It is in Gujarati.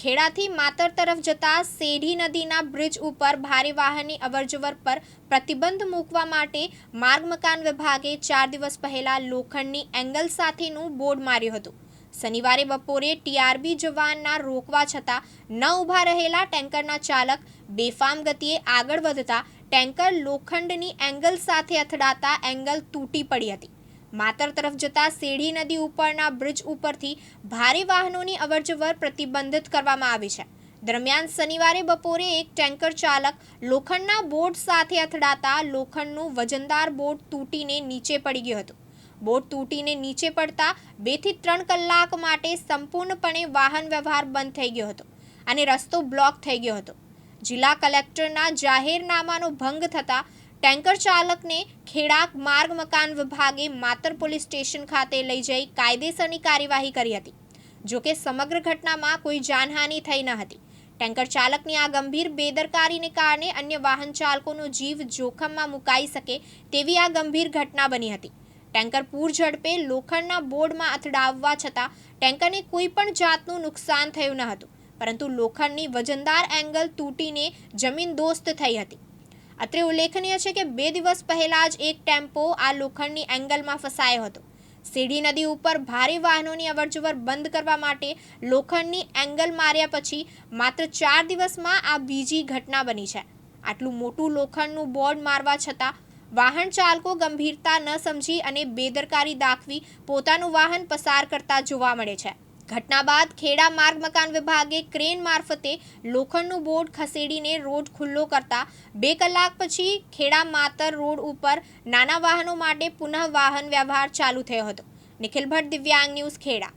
ખેડાથી માતર તરફ જતા સેઢી નદીના બ્રિજ ઉપર ભારે વાહનની અવરજવર પર પ્રતિબંધ મૂકવા માટે માર્ગ મકાન વિભાગે ચાર દિવસ પહેલા લોખંડની એંગલ સાથેનું બોર્ડ માર્યું હતું. શનિવારે બપોરે ટીઆરબી જવાનના રોકવા છતાં ન ઊભા રહેલા ટેન્કરના ચાલક બેફામ ગતિએ આગળ વધતા ટેન્કર લોખંડની એંગલ સાથે અથડાતા એંગલ તૂટી પડી હતી. માતર તરફ જતા સેઢી નદી ઉપરના બ્રિજ ઉપરથી ભારે વાહનોની અવરજવર પ્રતિબંધિત કરવામાં આવી છે. દરમિયાન શનિવારે બપોરે એક ટેન્કર ચાલક લોખંડના બોટ સાથે અથડાતા લોખંડનું વજનદાર બોટ તૂટીને નીચે પડી ગયું હતું. બોટ તૂટીને નીચે પડતા બેથી ત્રણ કલાક માટે સંપૂર્ણપણે વાહન વ્યવહાર બંધ થઈ ગયો હતો અને રસ્તો બ્લોક થઈ ગયો હતો. જિલ્લા કલેક્ટરના જાહેરનામાનો ભંગ થતાં ટેન્કર ચાલકને ખેડાક માર્ગ મકાન વિભાગે માતર પોલીસ સ્ટેશન ખાતે લઈ જઈ કાયદેસરની કાર્યવાહી કરી હતી. જોકે સમગ્ર ઘટનામાં કોઈ જાનહાનિ થઈ ન હતી. ટેન્કર ચાલકની આ ગંભીર બેદરકારીને કારણે અન્ય વાહન ચાલકોનો જીવ જોખમમાં મુકાઈ શકે તેવી આ ગંભીર ઘટના બની હતી. ટેન્કર પૂર ઝડપે લોખંડના બોર્ડમાં અથડાવવા છતાં ટેન્કરને કોઈ પણ જાતનું નુકસાન થયું ન હતું. પરંતુ લોખંડની વજનદાર એંગલ તૂટીને જમીન દોસ્ત થઈ હતી. અત્રે ઉલ્લેખનીય છે કે બે દિવસ પહેલા જ એક ટેમ્પો આ લોખંડની એંગલમાં ફસાયો હતો. સીડી નદી ઉપર ભારે વાહનોની અવરજવર બંધ કરવા માટે લોખંડની એંગલ માર્યા પછી માત્ર ચાર દિવસમાં આ બીજી ઘટના બની છે. આટલું મોટું લોખંડનું બોર્ડ મારવા છતાં વાહન ચાલકો ગંભીરતા ન સમજી અને બેદરકારી દાખવી પોતાનું વાહન પસાર કરતા જોવા મળે છે. ઘટના બાદ ખેડા માર્ગ મકાન વિભાગે ક્રેન મારફતે લોખંડનું બોર્ડ ખસેડીને રોડ ખુલ્લો કરતા બે કલાક પછી ખેડા માતર રોડ ઉપર નાના વાહનો માટે પુનઃ વાહન વ્યવહાર ચાલુ થયો હતો. નિખિલ ભટ્ટ દિવ્યાંગ ન્યૂઝ ખેડા.